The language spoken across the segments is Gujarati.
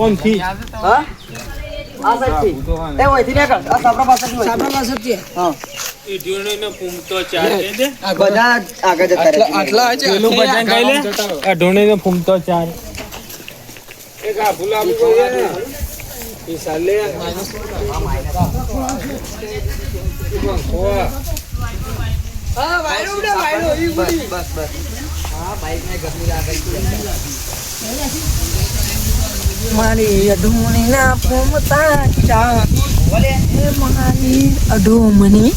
કોણથી હા? આ સાઈડથી એ ઓયથી નીકળ. આ આ ભૂલાબુ કોઈ ને એ સાલે હા, બસ બસ બસ. હા બાઈકને ગરમી લાગે મારી અઢુમણી ના ફૂમતા ચા મારી અઢુમણી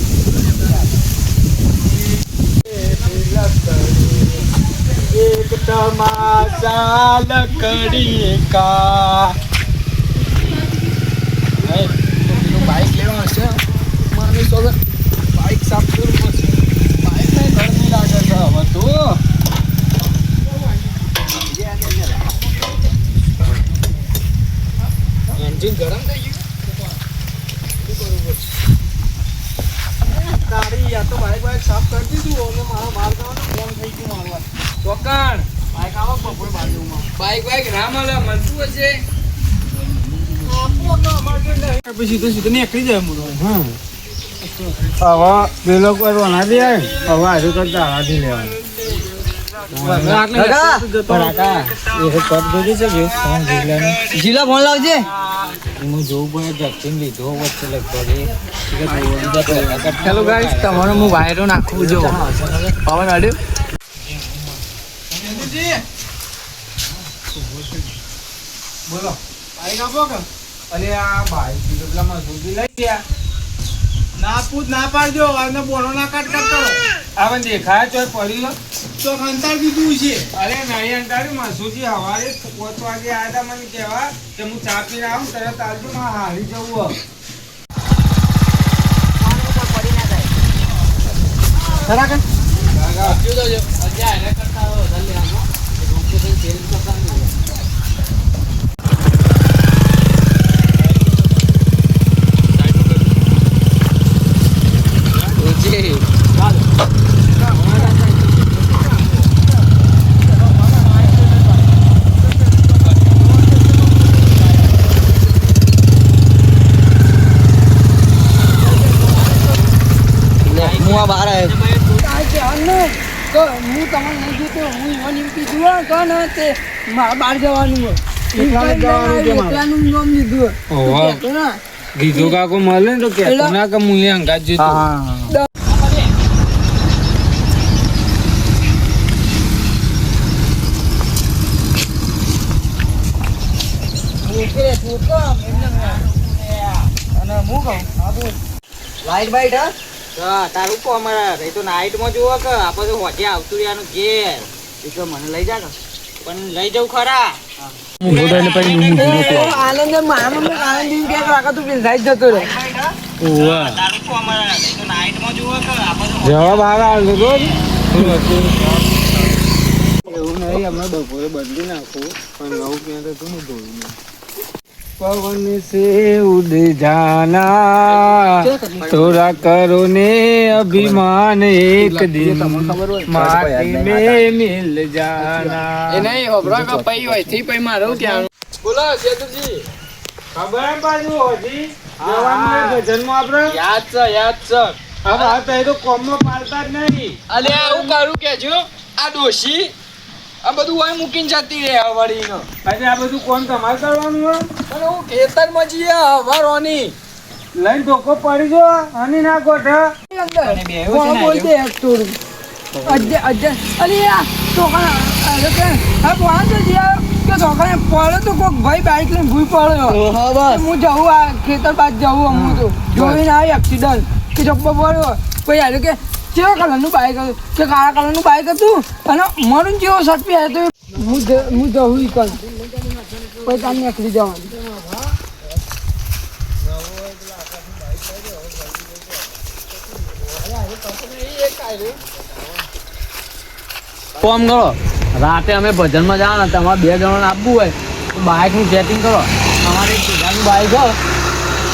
એક તમાશા લકડી કા. બાઈક લેવા હશે? મારી સોબે બાઈક સાફ કરવું પડશે બાઈક ને ગરમી લાગે છે હવે તો એન્જિન ગરમ થઈ ગયું શું કરવું પડશે? તારી યા તો બાઈક બાઈક સાફ કરી દીધું અને મારો માર ખાવાનો ફોન થઈ ગયું મારવા ચોકણ બાઈક આવો બપોર બાજુમાં મળે મળતું હશે પછી સીધો સીધો નીકળી જાય મુરો હવે પેલો કરવાના દે હવે આજુ કરતા હાથી લેવાનું. જીલા ફોન લાવજે. હેલો ગાઈસ તમારો હું વાયરો નાખું જો. પવન અડ્યો બોલો. ભાઈ આપો કે? અરે આ ભાઈ કીધું પેલા મજૂરી લઈ ગયા. ના પૂછ ના પાડજો અને બોનો ના કાટ કાટ કરો હવે દેખાય તો પડી તો અંતર દીધું છે. અરે નહીં અંતર મસુજી હવારે પોત વાગે આવ્યા મને કહેવા કે હું ચા પીને આવું તરત આવજો માં હારી જવું. ખરા કે હું આ બહાર આવ્યો આ કહેવાનું તો હું તમને નહીં જોતો હું ઈવન ને તે? મારે બહાર જવાનું એકલાને નામ લીધું ના. ગીધો કાકો મળે ને તો કે ના કે જતો. અને હું કહું? લાઈટ બાઈટ હા? તારું કો અમારા એ તો નાઈટમાં જુઓ કે આપણે હોજે આવતું રહ્યાનું ઘેર. એ તો મને લઈ જા પણ લઈ જવું ખરા. આનંદ મમ્મી આનંદ કે કાકા તું જતો તો જવાબ આવે તો એવું નહીં અમે બપોરે બદલી નાખું પણ નવું ક્યાં તો હું ધોઈ પવન સે ઉડ જાના. થોડા કરો ને અભિમાન એક દિન માટી મે મિલ જાના. એ નહીં હોબરો કે પઈ હોયથી પઈ મારો ક્યાં બોલો સેતુજી ખબર બાજુ હોજી? જવાનું જન્મ આપણે યાદ છે યાદ છે. હવે આ તો કોમમાં પાડતા જ નહીં. અલે હું કરું કેજો આ દોશી આ બધું હોય મૂકીને જતી રહે વળી નો આજે આ બધું કોણ તમારે કરવાનું હોય? અને હું ખેતરમાં જઈએ હવારોની. લઈને ધોકો પડી જો હની ના ગોઠા. કોણ બોલ દે એક અજે અજ્જે અલે આ છોકરા અરે કે હા કોણ છે જ્યાં કે છોકરાને પડે તો કોક ભાઈ બાઈક લઈને ભૂઈ પડ્યો હા બસ. હું જવું આ ખેતર બાદ જવું હું તો જોઈને આવી એક્સિડન્ટ કે જબ્બો પડ્યો. પછી આજે કે કેવા કલરનું બાઈક હતું? કે કાળા કલરનું બાઈક હતું? અને મારું જેવો શર્ટ પહેરે તો હું જવું ઈ કરું. પછી તાર નીકળી જવાનું. કોમ કરો. રાતે અમે ભજનમાં જવાના, તમારે બે જણાને આપવું હોય, તો બાઇકનું સેટિંગ કરો. અમારે એક બીજાનું બાઇક હોય,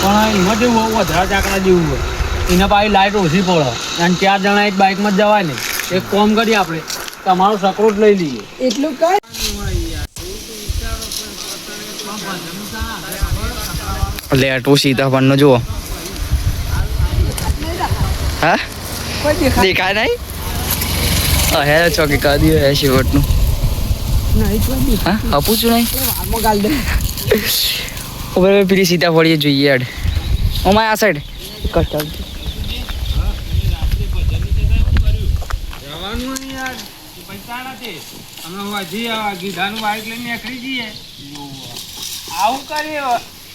પણ એમાં જેવું વધારે ચાકડા જેવું હોય. એના પાછી લાઇટ ઓછી પડે. અને ચાર જણા એક બાઇકમાં જ જવાય નહીં એક કોમ કરીએ આપણે. તમારો સકરોટ લઈ લઈએ. એટલું કઈ? લેટો સીતાફળનો જુઓ. હા? દેખાય નહીં? હે ચોકી કાઢી દીધું હે શેવટનું. હા? આપું છું નહીં? ઉપર પેલી સીતાફળીએ જોઈએ યાર ઓમાં આ સાઈડ કટ જવાનું નહીં યાર નથી અમે હજી આ ગીધાનું બાઈક લઈને નીકળી જઈએ. આવું કરીએ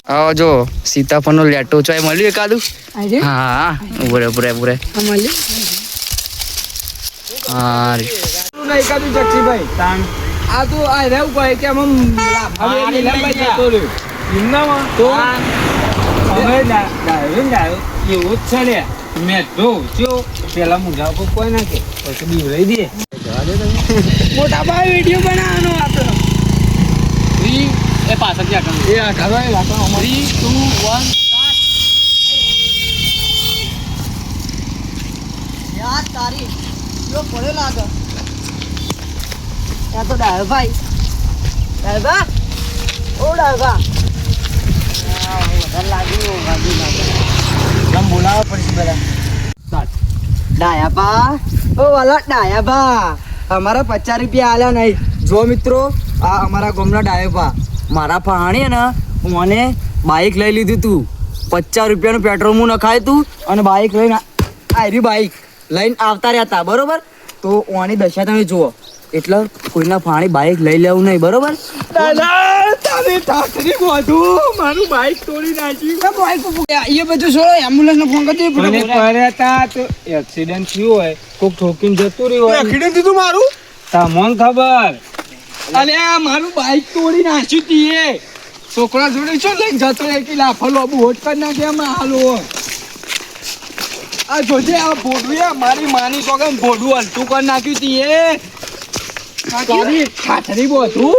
આવો જો સીતાફળનો લેટો ચોય મળ્યું એકાદું? હા પૂરે પૂરે પૂરે હા જક્ષીભાઈ આ તો આ રહેવું ભાઈ કે આમ જતો રહ્યો. તો હવે ડાયો ડાયો એવું જ છે લે મેં જોઉં જો. પેલા ઉપર કોઈ નાખે પછી બીવરાઈ દે મોટા ભાઈ વીડિયો બનાવવાનો આપણો એ પાછળ જા કામ. એ આ ઘરો એ two, યાર તારી જો પડ્યો લાગે. ત્યાં તો ડાયો ભાઈ. ડાયો ભા. ઓ ડાયો વધારે લાગ્યું વાગ્યું લાગે આમ બોલાવવા પડશે બધા. ડાયા ઓ વાલા ડાયાબા અમારા પચાસ રૂપિયા આલ્યા નહીં. જો મિત્રો, આ અમારા ગામના ડાયાબા મારા પાણી ને મને બાઈક લઈ લીધું તું. પચાસ રૂપિયાનું પેટ્રોલ હું નખાય તું અને બાઇક લઈને આયરી બાઇક લઈને આવતા રહ્યા હતા બરોબર? તો ઓની દશા તમે જુઓ. એટલે કોઈના ફાણી બાઈક લઈ લેવું નહીં બરોબર? તારી ઠાકરી ગોધું મારું બાઈક તોડી નાખ્યું બાઈક એ બધું છોડો એમ્બ્યુલન્સ ફોન કરજો મને પડ્યા તા તો એક્સિડન્ટ થયું હોય કોક ઠોકીને જતું રહ્યું હોય. એક્સિડન્ટ થયું મારું? તમને ખબર. અલે આ મારું બાઈક તોડી નાખ્યું તીએ છોકરા જોડે શું લઈને જતો રહે કે લાફો લોબુ હોટ કરી નાખે આમાં હાલો આ જોજે આ ભોડું મારી માની સોગન ભોડું હલતું કરી નાખ્યું તીએ ખાતરી બધું